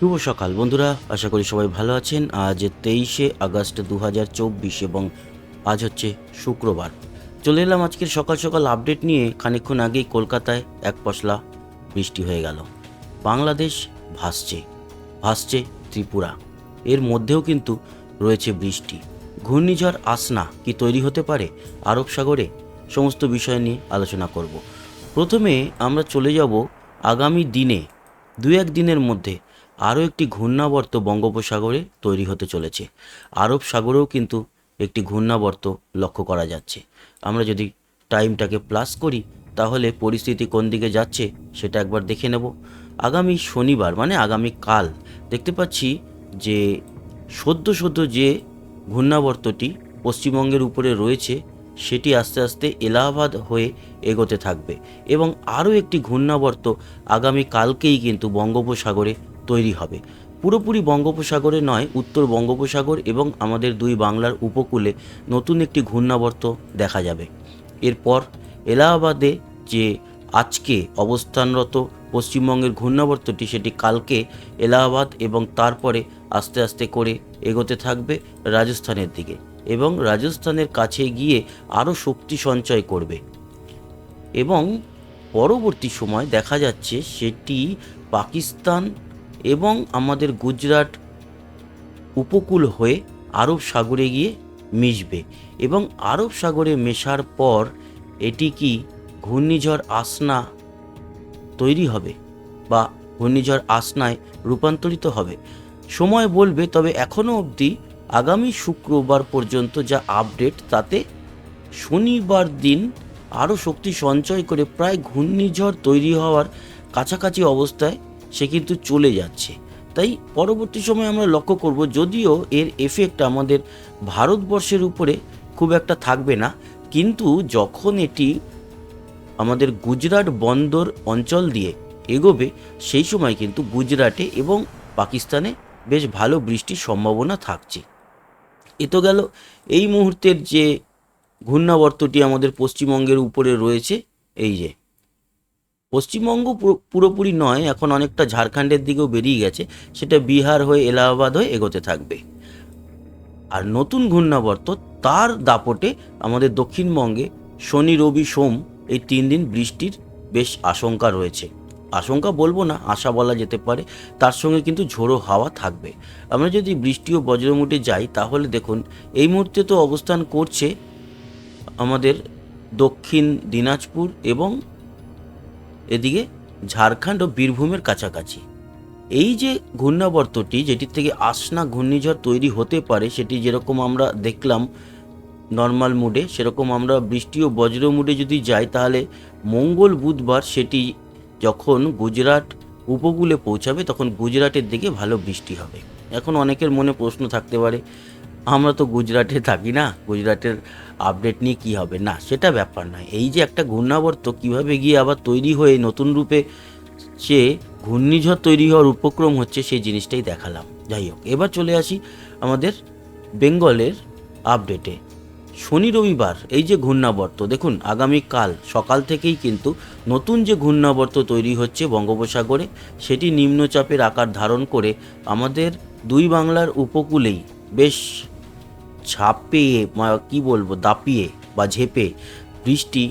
শুভ সকাল, বন্ধুরা। আশা করি সবাই ভালো আছেন। আজ তেইশে আগস্ট দু হাজার চব্বিশ এবং আজ হচ্ছে শুক্রবার। চলে এলাম আজকের সকাল সকাল আপডেট নিয়ে। খানিকক্ষণ আগেই কলকাতায় এক পশলা বৃষ্টি হয়ে গেল। বাংলাদেশ ভাসছে ভাসছে ত্রিপুরা। এর মধ্যেও কিন্তু রয়েছে বৃষ্টি। ঘূর্ণিঝড় আসনা কি তৈরি হতে পারে? আরব সাগরে সমস্ত বিষয় নিয়ে আলোচনা করব। প্রথমে আমরা চলে যাব আগামী দিনে দু এক দিনের মধ্যে আরও একটি ঘূর্ণাবর্ত বঙ্গোপসাগরে তৈরি হতে চলেছে। আরব সাগরেও কিন্তু একটি ঘূর্ণাবর্ত লক্ষ্য করা যাচ্ছে। আমরা যদি টাইমটাকে প্লাস করি, তাহলে পরিস্থিতি কোন দিকে যাচ্ছে সেটা একবার দেখে নেব। আগামী শনিবার মানে আগামী কাল, দেখতে পাচ্ছি যে সদ্য সদ্য যে ঘূর্ণাবর্তটি পশ্চিমবঙ্গের উপরে রয়েছে, সেটি আস্তে আস্তে এলাহাবাদ হয়ে এগোতে থাকবে। এবং আরও একটি ঘূর্ণাবর্ত আগামী কালকেই কিন্তু বঙ্গোপসাগরে তৈরি হবে। পুরোপুরি বঙ্গোপসাগরে নয়, উত্তর বঙ্গোপসাগর এবং আমাদের দুই বাংলার উপকূলে নতুন একটি ঘূর্ণাবর্ত দেখা যাবে। এরপর এলাহাবাদে যে আজকে অবস্থানরত পশ্চিমবঙ্গের ঘূর্ণাবর্তটি, সেটি কালকে এলাহাবাদ এবং তারপরে আস্তে আস্তে করে এগোতে থাকবে রাজস্থানের দিকে এবং রাজস্থানের কাছে গিয়ে আরও শক্তি সঞ্চয় করবে। এবং পরবর্তী সময় দেখা যাচ্ছে সেটি পাকিস্তান এবং আমাদের গুজরাট উপকূল হয়ে আরব সাগরে গিয়ে মিশবে। এবং আরব সাগরে মেশার পর এটি কি ঘূর্ণিঝড় আসনা তৈরি হবে বা ঘূর্ণিঝড় আসনায় রূপান্তরিত হবে? সময় বলবে, তবে এখনও অবধি আগামী শুক্রবার পর্যন্ত যা আপডেট, তাতে শনিবার দিন আরও শক্তি সঞ্চয় করে প্রায় ঘূর্ণিঝড় তৈরি হওয়ার কাছাকাছি অবস্থায় সে কিন্তু চলে যাচ্ছে। তাই পরবর্তী সময় আমরা লক্ষ্য করব যদিও এর এফেক্ট আমাদের ভারতবর্ষের উপরে খুব একটা থাকবে না, কিন্তু যখন এটি আমাদের গুজরাট বন্দর অঞ্চল দিয়ে এগোবে, সেই সময় কিন্তু গুজরাটে এবং পাকিস্তানে বেশ ভালো বৃষ্টির সম্ভাবনা থাকছে। এ তো গেল এই মুহূর্তের যে ঘূর্ণাবর্তটি আমাদের পশ্চিমবঙ্গের উপরে রয়েছে, এই যে। পশ্চিমবঙ্গ পুরোপুরি নয়, এখন অনেকটা ঝাড়খণ্ডের দিকেও বেরিয়ে গেছে, সেটা বিহার হয়ে এলাহাবাদ হয়ে এগোতে থাকবে। আর নতুন ঘূর্ণাবর্ত, তার দাপটে আমাদের দক্ষিণবঙ্গে শনি, রবি, সোম এই তিন দিন বৃষ্টির বেশ আশঙ্কা রয়েছে। আশঙ্কা বলব না, আশা বলা যেতে পারে, তার সঙ্গে কিন্তু ঝোড়ো হাওয়া থাকবে। আমরা যদি বৃষ্টি ও বজ্রমুটে যাই, তাহলে দেখুন, এই মুহূর্তে তো অবস্থান করছে আমাদের দক্ষিণ দিনাজপুর এবং এদিকে ঝাড়খণ্ড ও বীরভূমের কাছাকাছি। এই যে ঘূর্ণাবর্তটি, যেটির থেকে আসনা ঘূর্ণিঝড় তৈরি হতে পারে, সেটি যেরকম আমরা দেখলাম নর্মাল মুডে সেরকম আমরা বৃষ্টি ও বজ্র মুডে যদি যাই, তাহলে মঙ্গল বুধবার সেটি যখন গুজরাট উপকূলে পৌঁছাবে, তখন গুজরাটের দিকে ভালো বৃষ্টি হবে। এখন অনেকের মনে প্রশ্ন থাকতে পারে আমরা তো গুজরাটে থাকি না, গুজরাটের আপডেট নিয়ে কী হবে? না, সেটা ব্যাপার নয়। এই যে একটা ঘূর্ণাবর্ত কীভাবে গিয়ে আবার তৈরি হয়ে নতুন রূপে সে ঘূর্ণিঝড় তৈরি হওয়ার উপক্রম হচ্ছে, সেই জিনিসটাই দেখালাম। যাই হোক, এবার চলে আসি আমাদের বেঙ্গলের আপডেটে শনি রবিবার এই যে ঘূর্ণাবর্ত, দেখুন, আগামীকাল সকাল থেকেই কিন্তু নতুন যে ঘূর্ণাবর্ত তৈরি হচ্ছে বঙ্গোপসাগরে, সেটি নিম্নচাপের আকার ধারণ করে আমাদের দুই বাংলার উপকূলেই বেশ ঝাঁপিয়ে কি বলব, দাপিয়ে বা ঝেপে বৃষ্টি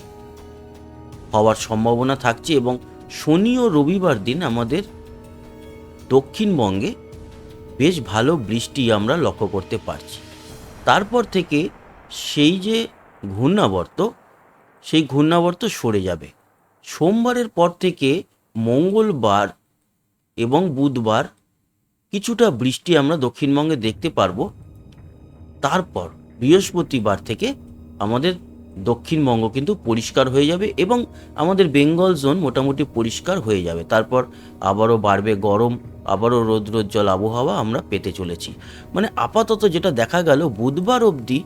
হওয়ার সম্ভাবনা থাকছে এবং শনি ও রবিবার দিন আমাদের দক্ষিণবঙ্গে বেশ ভালো বৃষ্টি আমরা লক্ষ্য করতে পারছি। তারপর থেকে সেই যে ঘূর্ণাবর্ত, সেই ঘূর্ণাবর্ত সরে যাবে। সোমবারের পর থেকে মঙ্গলবার এবং বুধবার কিছুটা বৃষ্টি আমরা দক্ষিণবঙ্গে দেখতে পারব। তারপর বৃহস্পতিবার থেকে আমাদের দক্ষিণবঙ্গ কিন্তু পরিষ্কার হয়ে যাবে এবং আমাদের বেঙ্গল জোন মোটামুটি পরিষ্কার হয়ে যাবে। তারপর আবারও বাড়বে গরম, আবারও রৌদ্রোজ্জ্বল আবহাওয়া আমরা পেতে চলেছি। মানে আপাতত যেটা দেখা গেল, বুধবার অবধি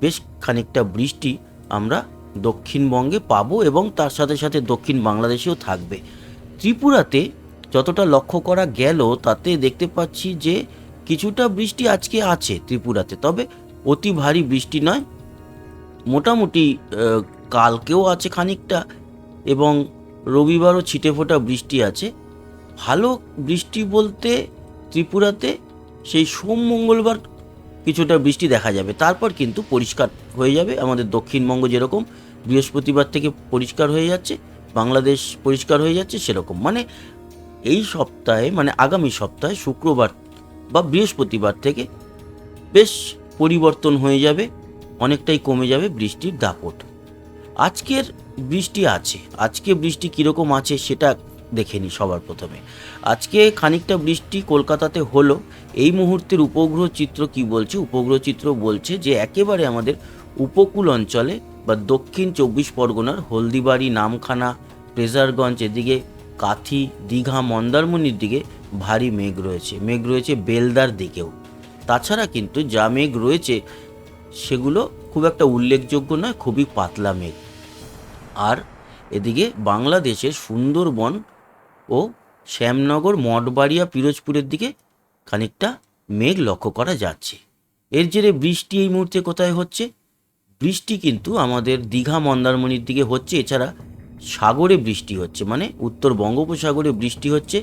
বেশ খানিকটা বৃষ্টি আমরা দক্ষিণবঙ্গে পাবো এবং তার সাথে সাথে দক্ষিণ বাংলাদেশেও থাকবে। ত্রিপুরাতে যতটা লক্ষ্য করা গেল, তাতে দেখতে পাচ্ছি যে কিছুটা বৃষ্টি আজকে আছে ত্রিপুরাতে, তবে অতি ভারী বৃষ্টি নয়। মোটামুটি কালকেও আছে খানিকটা এবং রবিবারও ছিটে ফোটা বৃষ্টি আছে। ভালো বৃষ্টি বলতে ত্রিপুরাতে সেই সোম, মঙ্গলবার কিছুটা বৃষ্টি দেখা যাবে। তারপর কিন্তু পরিষ্কার হয়ে যাবে। আমাদের দক্ষিণবঙ্গ যেরকম বৃহস্পতিবার থেকে পরিষ্কার হয়ে যাচ্ছে, বাংলাদেশ পরিষ্কার হয়ে যাচ্ছে সেরকম। মানে এই সপ্তাহে মানে আগামী সপ্তাহে, শুক্রবার বা বৃহস্পতিবার থেকে বেশ পরিবর্তন হয়ে যাবে, অনেকটাই কমে যাবে বৃষ্টির দাপট। আজকের বৃষ্টি আছে। আজকে বৃষ্টি কীরকম আছে সেটা দেখে নিই সবার প্রথমে। আজকে খানিকটা বৃষ্টি কলকাতাতে হলো। এই মুহূর্তের উপগ্রহ চিত্র কি বলছে? উপগ্রহ চিত্র বলছে যে একেবারে আমাদের উপকূল অঞ্চলে বা দক্ষিণ চব্বিশ পরগনার হলদিবাড়ি, নামখানা ট্রেজারগঞ্জ এদিকে কাথি, দীঘা, মন্দারমণির দিকে ভারী মেঘ রয়েছে। মেঘ রয়েছে বেলদার দিকেও। তাছাড়া কিন্তু যা মেঘ রয়েছে, সেগুলো খুব একটা উল্লেখযোগ্য নয়, খুবই পাতলা মেঘ। আর এদিকে বাংলাদেশের সুন্দরবন ও শ্যামনগর, মঠবাড়িয়া, পিরোজপুরের দিকে খানিকটা মেঘ লক্ষ্য করা যাচ্ছে। এর জেরে বৃষ্টি এই মুহূর্তে কোথায় হচ্ছে? বৃষ্টি কিন্তু আমাদের দীঘা, মন্দারমণির দিকে হচ্ছে। এছাড়া সাগরে বৃষ্টি হচ্ছে মানে উত্তর বঙ্গোপসাগরে বৃষ্টি হচ্ছে।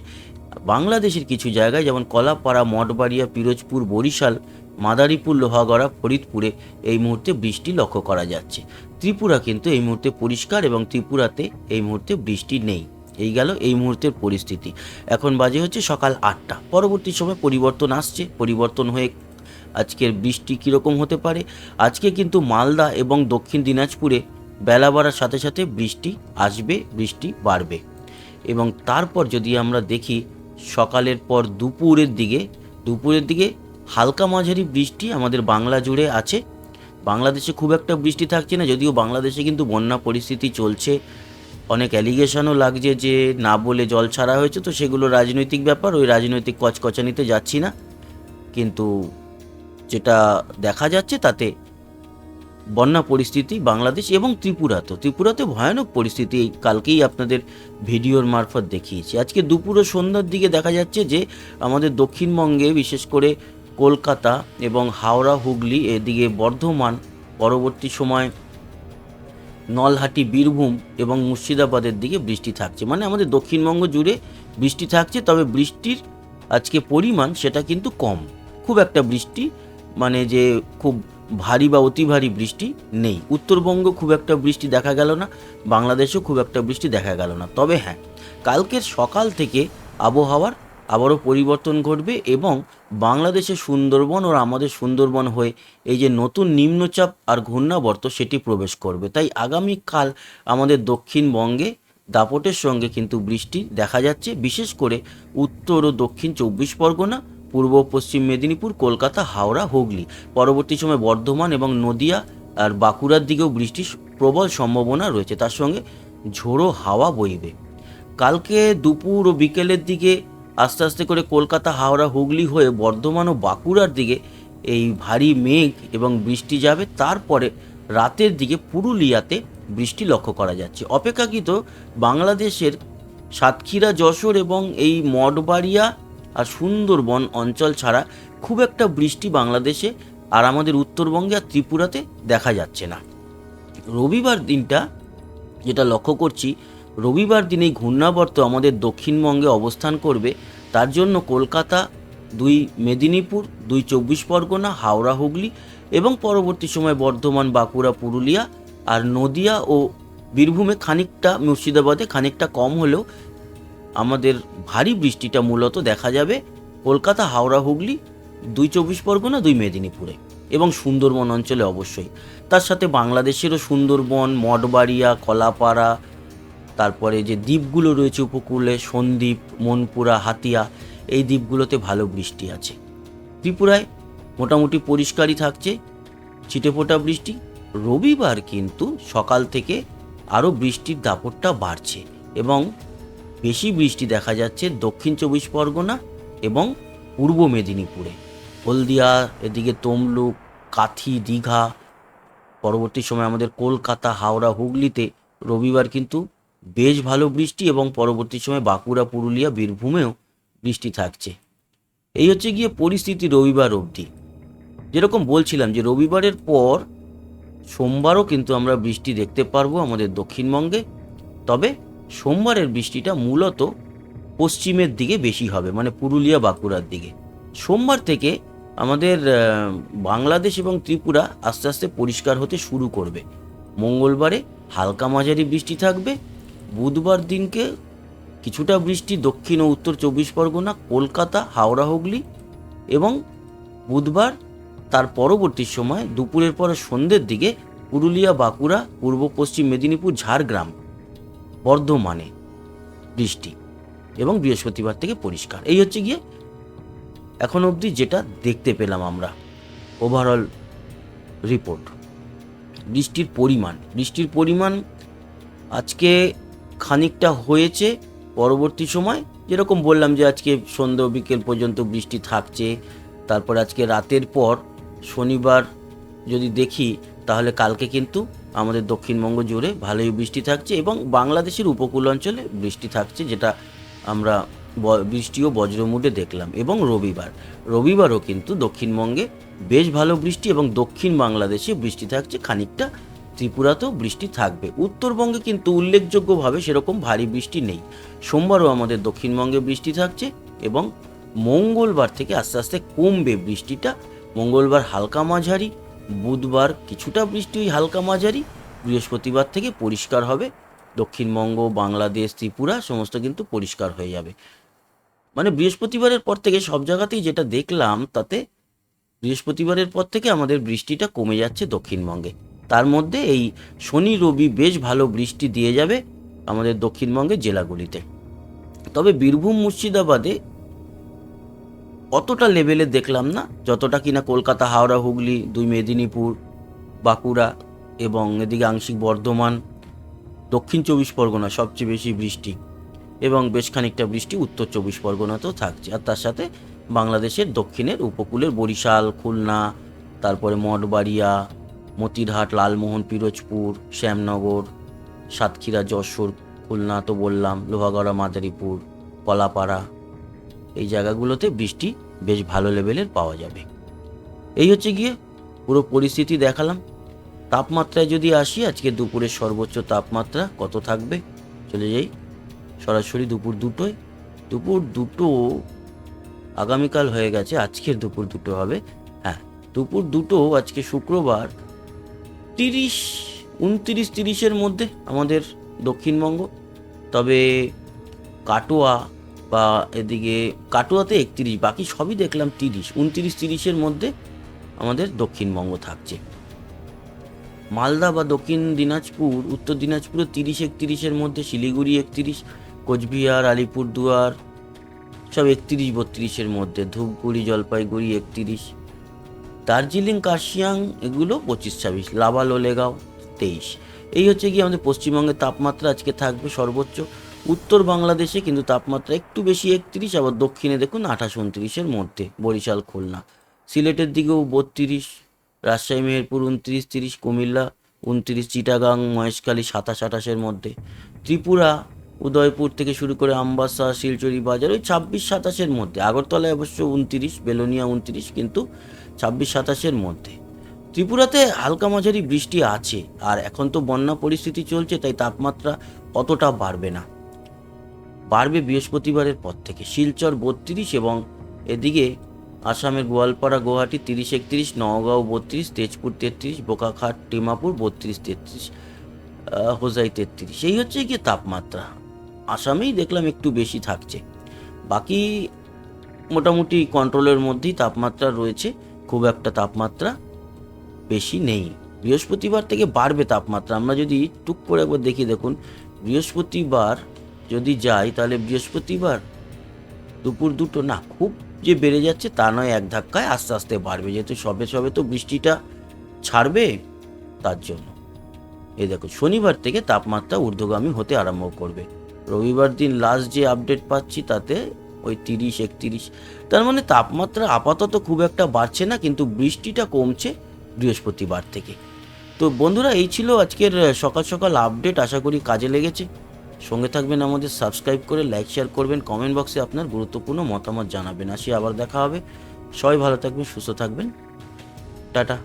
বাংলাদেশের কিছু জায়গায়, যেমন কলাপাড়া, মঠবাড়িয়া, পিরোজপুর, বরিশাল, মাদারীপুর, লোহাগড়া, ফরিদপুরে এই মুহূর্তে বৃষ্টি লক্ষ্য করা যাচ্ছে। ত্রিপুরা কিন্তু এই মুহূর্তে পরিষ্কার এবং ত্রিপুরাতে এই মুহূর্তে বৃষ্টি নেই। এই গেল এই মুহূর্তের পরিস্থিতি। এখন বাজে হচ্ছে সকাল আটটা। পরবর্তী সময় পরিবর্তন আসছে। পরিবর্তন হয়ে আজকের বৃষ্টি কীরকম হতে পারে? আজকে কিন্তু মালদা এবং দক্ষিণ দিনাজপুরে বেলা বাড়ার সাথে সাথে বৃষ্টি আসবে, বৃষ্টি বাড়বে। এবং তারপর যদি আমরা দেখি সকালের পর দুপুরের দিকে দুপুরের দিকে হালকা মাঝারি বৃষ্টি আমাদের বাংলা জুড়ে আছে। বাংলাদেশে খুব একটা বৃষ্টি থাকছে না, যদিও বাংলাদেশে কিন্তু বন্যা পরিস্থিতি চলছে। অনেক অ্যালিগেশনও লাগছে যে না বলে জল ছাড়া হয়েছে, তো সেগুলো রাজনৈতিক ব্যাপার, ওই রাজনৈতিক কচকচানিতে যাচ্ছি না। কিন্তু যেটা দেখা যাচ্ছে তাতে বন্যা পরিস্থিতি বাংলাদেশ এবং ত্রিপুরাতে। ত্রিপুরাতে ভয়ানক পরিস্থিতি, এই কালকেই আপনাদের ভিডিওর মারফত দেখিয়েছি। আজকে দুপুর ও সন্ধ্যার দিকে দেখা যাচ্ছে যে, আমাদের দক্ষিণবঙ্গে বিশেষ করে কলকাতা এবং হাওড়া, হুগলি, এদিকে বর্ধমান, পরবর্তী সময় নলহাটি, বীরভূম এবং মুর্শিদাবাদের দিকে বৃষ্টি থাকছে। মানে আমাদের দক্ষিণবঙ্গ জুড়ে বৃষ্টি থাকছে, তবে বৃষ্টির আজকে পরিমাণ সেটা কিন্তু কম। খুব একটা বৃষ্টি মানে যে খুব ভারী বা অতি ভারী বৃষ্টি নেই। উত্তরবঙ্গ খুব একটা বৃষ্টি দেখা গেল না, বাংলাদেশেও খুব একটা বৃষ্টি দেখা গেল না। তবে হ্যাঁ কালকের সকাল থেকে আবহাওয়ার আবারও পরিবর্তন ঘটবে এবং বাংলাদেশের সুন্দরবন ও আমাদের সুন্দরবন হয়ে এই যে নতুন নিম্নচাপ আর ঘূর্ণাবর্ত সেটি প্রবেশ করবে। তাই আগামীকাল আমাদের দক্ষিণবঙ্গে দাপটের সঙ্গে কিন্তু বৃষ্টি দেখা যাচ্ছে, বিশেষ করে উত্তর ও দক্ষিণ চব্বিশ পরগনা পূর্ব, পশ্চিম মেদিনীপুর, কলকাতা, হাওড়া, হুগলি। পরবর্তী সময় বর্ধমান এবং নদিয়া আর বাঁকুড়ার দিকেও বৃষ্টির প্রবল সম্ভাবনা রয়েছে। তার সঙ্গে ঝোড়ো হাওয়া বইবে। কালকে দুপুর ও বিকেলের দিকে আস্তে আস্তে করে কলকাতা, হাওড়া, হুগলি হয়ে বর্ধমান ও বাঁকুড়ার দিকে এই ভারী মেঘ এবং বৃষ্টি যাবে। তারপরে রাতের দিকে পুরুলিয়াতে বৃষ্টি লক্ষ্য করা যাচ্ছে। অপেক্ষাকৃত বাংলাদেশের সাতক্ষীরা, যশোর এবং এই মঠবাড়িয়া আর সুন্দরবন অঞ্চল ছাড়া খুব একটা বৃষ্টি বাংলাদেশে আর আমাদের উত্তরবঙ্গে আর ত্রিপুরাতে দেখা যাচ্ছে না। রবিবার দিনটা যেটা লক্ষ্য করছি, রবিবার দিন এই ঘূর্ণাবর্ত আমাদের দক্ষিণবঙ্গে অবস্থান করবে। তার জন্য কলকাতা, দুই মেদিনীপুর, দুই চব্বিশ পরগনা, হাওড়া, হুগলি এবং পরবর্তী সময় বর্ধমান, বাঁকুড়া, পুরুলিয়া আর নদিয়া ও বীরভূমে খানিকটা, মুর্শিদাবাদে খানিকটা কম হলেও আমাদের ভারী বৃষ্টিটা মূলত দেখা যাবে কলকাতা, হাওড়া, হুগলি, দুই চব্বিশ পরগনা, দুই মেদিনীপুরে এবং সুন্দরবন অঞ্চলে অবশ্যই। তার সাথে বাংলাদেশেরও সুন্দরবন, মঠবাড়িয়া, কলাপাড়া, তারপরে যে দ্বীপগুলো রয়েছে উপকূলে, সন্দ্বীপ, মনপুরা, হাতিয়া, এই দ্বীপগুলোতে ভালো বৃষ্টি আছে। ত্রিপুরায় মোটামুটি পরিষ্কারই থাকছে, ছিটেফোঁটা বৃষ্টি। রবিবার কিন্তু সকাল থেকে আরও বৃষ্টির দাপটটা বাড়ছে এবং বেশি বৃষ্টি দেখা যাচ্ছে দক্ষিণ চব্বিশ পরগনা এবং পূর্ব মেদিনীপুরে। হলদিয়া, এদিকে তমলুক, কাথি, দীঘা, পরবর্তী সময় আমাদের কলকাতা, হাওড়া, হুগলিতে রবিবার কিন্তু বেশ ভালো বৃষ্টি এবং পরবর্তী সময় বাঁকুড়া, পুরুলিয়া, বীরভূমেও বৃষ্টি থাকছে। এই হচ্ছে গিয়ে পরিস্থিতি রবিবার অবধি। যেরকম বলছিলাম যে রবিবারের পর সোমবারও কিন্তু আমরা বৃষ্টি দেখতে পারব আমাদের দক্ষিণবঙ্গে। তবে সোমবারের বৃষ্টিটা মূলত পশ্চিমের দিকে বেশি হবে মানে পুরুলিয়া, বাঁকুড়ার দিকে। সোমবার থেকে আমাদের বাংলাদেশ এবং ত্রিপুরা আস্তে আস্তে পরিষ্কার হতে শুরু করবে। মঙ্গলবারে হালকা মাঝারি বৃষ্টি থাকবে। বুধবার দিনকে কিছুটা বৃষ্টি দক্ষিণ ও উত্তর চব্বিশ পরগনা, কলকাতা, হাওড়া, হুগলি এবং বুধবার তার পরবর্তী সময় দুপুরের পর সন্ধ্যের দিকে পুরুলিয়া, বাঁকুড়া, পূর্ব পশ্চিম মেদিনীপুর, ঝাড়গ্রাম বর্ধমানে বৃষ্টি এবং বৃহস্পতিবার থেকে পরিষ্কার। এই হচ্ছে গিয়ে এখন অবধি যেটা দেখতে পেলাম আমরা ওভারঅল রিপোর্ট বৃষ্টির পরিমাণ বৃষ্টির পরিমাণ আজকে খানিকটা হয়েছে, পরবর্তী সময় যেরকম বললাম যে আজকে সন্ধ্যা বিকেল পর্যন্ত বৃষ্টি থাকছে, তারপর আজকে রাতের পর শনিবার যদি দেখি তাহলে কালকে কিন্তু আমাদের দক্ষিণবঙ্গ জুড়ে ভালোই বৃষ্টি থাকছে এবং বাংলাদেশের উপকূল অঞ্চলে বৃষ্টি থাকছে, যেটা আমরা বৃষ্টি ও বজ্রমুডে দেখলাম এবং রবিবার। রবিবারও কিন্তু দক্ষিণবঙ্গে বেশ ভালো বৃষ্টি এবং দক্ষিণ বাংলাদেশে বৃষ্টি থাকছে, খানিকটা ত্রিপুরাতেও বৃষ্টি থাকবে। উত্তরবঙ্গে কিন্তু উল্লেখযোগ্যভাবে সেরকম ভারী বৃষ্টি নেই। সোমবারও আমাদের দক্ষিণবঙ্গে বৃষ্টি থাকছে এবং মঙ্গলবার থেকে আস্তে আস্তে কমবে বৃষ্টিটা। মঙ্গলবার হালকা মাঝারি বুধবার কিছুটা বৃষ্টি ওই হালকা মাঝারি, বৃহস্পতিবার থেকে পরিষ্কার হবে। দক্ষিণবঙ্গ, বাংলাদেশ, ত্রিপুরা সমস্ত কিন্তু পরিষ্কার হয়ে যাবে। মানে বৃহস্পতিবারের পর থেকে সব জায়গাতেই যেটা দেখলাম, তাতে বৃহস্পতিবারের পর থেকে আমাদের বৃষ্টিটা কমে যাচ্ছে দক্ষিণবঙ্গে। তার মধ্যে এই শনি, রবি বেশ ভালো বৃষ্টি দিয়ে যাবে আমাদের দক্ষিণবঙ্গের জেলাগুলিতে। তবে বীরভূম, মুর্শিদাবাদে অতটা লেভেলে দেখলাম না, যতটা কিনা কলকাতা, হাওড়া, হুগলি, দুই মেদিনীপুর, বাঁকুড়া এবং এদিকে আংশিক বর্ধমান, দক্ষিণ চব্বিশ পরগনা সবচেয়ে বেশি বৃষ্টি এবং বেশ খানিকটা বৃষ্টি উত্তর চব্বিশ পরগনাতেও থাকছে। আর তার সাথে বাংলাদেশের দক্ষিণের উপকূলের বরিশাল, খুলনা, তারপরে মঠবাড়িয়া, মতিরহাট, লালমোহন, পিরোজপুর, শ্যামনগর, সাতক্ষীরা, যশোর, খুলনা তো বললাম, লোহাগড়া, মাদারীপুর, কলাপাড়া এই জায়গাগুলোতে বৃষ্টি বেশ ভালো লেভেলের পাওয়া যাবে। এই হচ্ছে গিয়ে পুরো পরিস্থিতি দেখালাম। তাপমাত্রায় যদি আসি, আজকে দুপুরের সর্বোচ্চ তাপমাত্রা কত থাকবে? চলে যাই। সরাসরি দুপুর দুটোয়। দুপুর দুটো আগামীকাল হয়ে গেছে, আজকের দুপুর দুটো হবে। হ্যাঁ দুপুর দুটো আজকে শুক্রবার তিরিশ, উনতিরিশ, তিরিশের মধ্যে আমাদের দক্ষিণবঙ্গ। তবে কাটোয়া বা এদিকে কাটুয়াতে একত্রিশ, বাকি সবই দেখলাম তিরিশ। উনত্রিশ, তিরিশের মধ্যে আমাদের দক্ষিণবঙ্গ থাকছে। মালদা বা দক্ষিণ দিনাজপুর, উত্তর দিনাজপুরে তিরিশ, একত্রিশের মধ্যে, শিলিগুড়ি একত্রিশ, কোচবিহার, আলিপুরদুয়ার, সব একত্রিশ, বত্রিশের মধ্যে, ধূপগুড়ি, জলপাইগুড়ি একত্রিশ, দার্জিলিং, কার্শিয়াং, এগুলো পঁচিশ, ছাব্বিশ লাভা লোলেগাঁও তেইশ। এই হচ্ছে কি আমাদের পশ্চিমবঙ্গের তাপমাত্রা আজকে থাকবে সর্বোচ্চ উত্তর বাংলাদেশে কিন্তু তাপমাত্রা একটু বেশি একত্রিশ, আবার দক্ষিণে দেখুন আঠাশ উনত্রিশের মধ্যে, বরিশাল, খুলনা। সিলেটের দিকেও বত্রিশ, রাজশাহী, মেহেরপুর উনত্রিশ, তিরিশ, কুমিল্লা উনত্রিশ, চিটাগাং, মহেশখালী সাতাশ, আঠাশের মধ্যে। ত্রিপুরা, উদয়পুর থেকে শুরু করে আমবাসা, শিলচরি বাজার ওই ছাব্বিশ, সাতাশের মধ্যে। আগরতলায় অবশ্য উনত্রিশ, বেলোনিয়া উনত্রিশ, কিন্তু ছাব্বিশ, সাতাশের মধ্যে। ত্রিপুরাতে হালকা মাঝারি বৃষ্টি আছে, আর এখন তো বন্যা পরিস্থিতি চলছে, তাই তাপমাত্রা অতটা বাড়বে না। বাড়বে বৃহস্পতিবারের পর থেকে। শিলচর বত্রিশ এবং এদিকে আসামের গোয়ালপাড়া গুয়াহাটি তিরিশ একত্রিশ, নওগাঁও বত্রিশ, তেজপুর তেত্রিশ, বোকাখাট টিমাপুর বত্রিশ তেত্রিশ হোজাই তেত্রিশ। এই হচ্ছে গিয়ে তাপমাত্রা। আসামেই দেখলাম একটু বেশি থাকছে। বাকি মোটামুটি কন্ট্রোলের মধ্যেই তাপমাত্রা রয়েছে। খুব একটা তাপমাত্রা বেশি নেই। বৃহস্পতিবার থেকে বাড়বে তাপমাত্রা। আমরা যদি টুক করে একবার দেখি দেখুন, বৃহস্পতিবার যদি যাই তাহলে বৃহস্পতিবার। দুপুর দুটো না, খুব যে বেড়ে যাচ্ছে তা নয়, এক ধাক্কায় আস্তে আস্তে বাড়বে, যেহেতু সবে সবে তো বৃষ্টিটা ছাড়বে তার জন্য। এই দেখো, শনিবার থেকে তাপমাত্রা ঊর্ধ্বগামী হতে আরম্ভ করবে। রবিবার দিন লাস্ট যে আপডেট পাচ্ছি তাতে ওই তিরিশ, একত্রিশ, তার মানে তাপমাত্রা আপাতত খুব একটা বাড়ছে না, কিন্তু বৃষ্টিটা কমছে বৃহস্পতিবার থেকে। তো বন্ধুরা, এই ছিল আজকের সকাল সকাল আপডেট আশা করি কাজে লেগেছে। সঙ্গে থাকবেন আমাদের সাবস্ক্রাইব করে লাইক শেয়ার করবেন কমেন্ট বক্সে আপনার গুরুত্বপূর্ণ মতামত জানাবেন। আসি আবার দেখা হবে। সবাই ভালো থাকবেন, সুস্থ থাকবেন। টাটা।